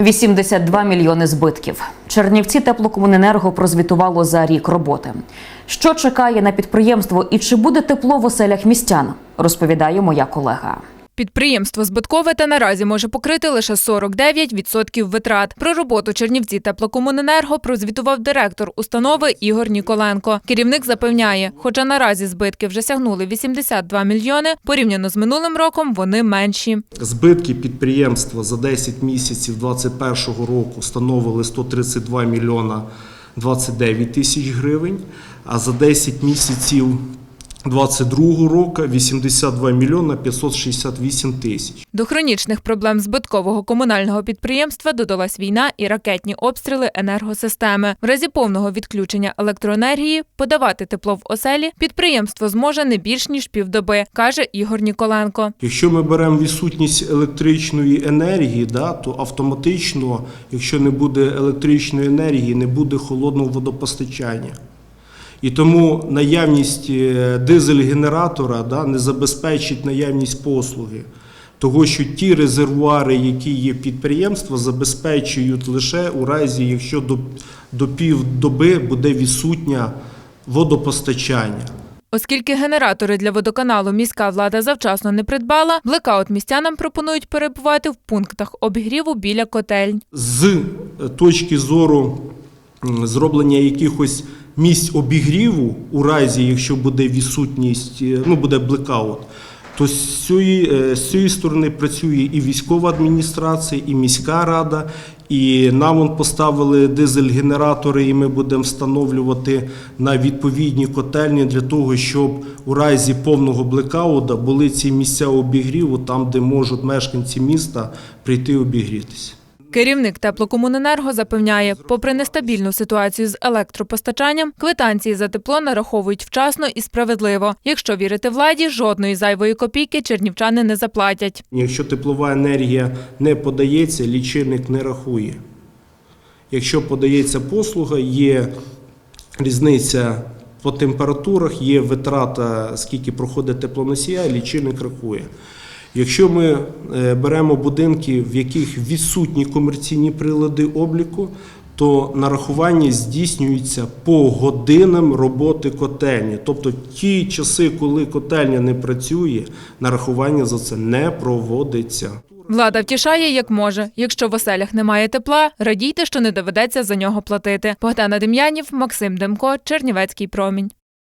82 мільйони збитків. Чернівці теплокомуненерго прозвітувало за рік роботи. Що чекає на підприємство і чи буде тепло в оселях містян? Розповідає моя колега. Підприємство збиткове та наразі може покрити лише 49% витрат. Про роботу Чернівці теплокомуненерго прозвітував директор установи Ігор Ніколенко. Керівник запевняє, хоча наразі збитки вже сягнули 82 мільйони, порівняно з минулим роком вони менші. Збитки підприємства за 10 місяців 2021 року становили 132 мільйона 29 тисяч гривень, а за 10 місяців 2022 року 82 мільйона 568 тисяч. До хронічних проблем збиткового комунального підприємства додалась війна і ракетні обстріли енергосистеми. В разі повного відключення електроенергії подавати тепло в оселі підприємство зможе не більш ніж півдоби, каже Ігор Ніколенко. Якщо ми беремо відсутність електричної енергії, да, то автоматично, якщо не буде електричної енергії, не буде холодного водопостачання. І тому наявність е, дизель-генератора да, не забезпечить наявність послуги. Того, що ті резервуари, які є підприємства, забезпечують лише у разі, якщо до, до півдоби буде відсутнє водопостачання. Оскільки генератори для водоканалу міська влада завчасно не придбала, блекаут містянам пропонують перебувати в пунктах обігріву біля котельень. з е, точки зору зроблення якихось місць обігріву, у разі, якщо буде відсутність, е, ну буде блекаут, то з цієї, е, з цієї сторони працює і військова адміністрація, і міська рада. І нам он поставили дизель-генератори, і ми будемо встановлювати на відповідні котельні для того, щоб у разі повного блекауда були ці місця обігріву, там, де можуть мешканці міста прийти обігрітися. Керівник теплокомуненерго запевняє, попри нестабільну ситуацію з електропостачанням, квитанції за тепло нараховують вчасно і справедливо. Якщо вірити владі, жодної зайвої копійки чернівчани не заплатять. Якщо теплова енергія не подається, лічильник не рахує. Якщо подається послуга, є різниця по температурах, є витрата, скільки проходить теплоносія, лічильник рахує. Якщо ми е, беремо будинки, в яких відсутні комерційні прилади обліку, то нарахування здійснюється по годинам роботи котельні. Тобто ті часи, коли котельня не працює, нарахування за це не проводиться. Влада втішає, як може. Якщо в оселях немає тепла, радійте, що не доведеться за нього платити. Богдана Дем'янів, Максим Демко, Чернівецький промінь.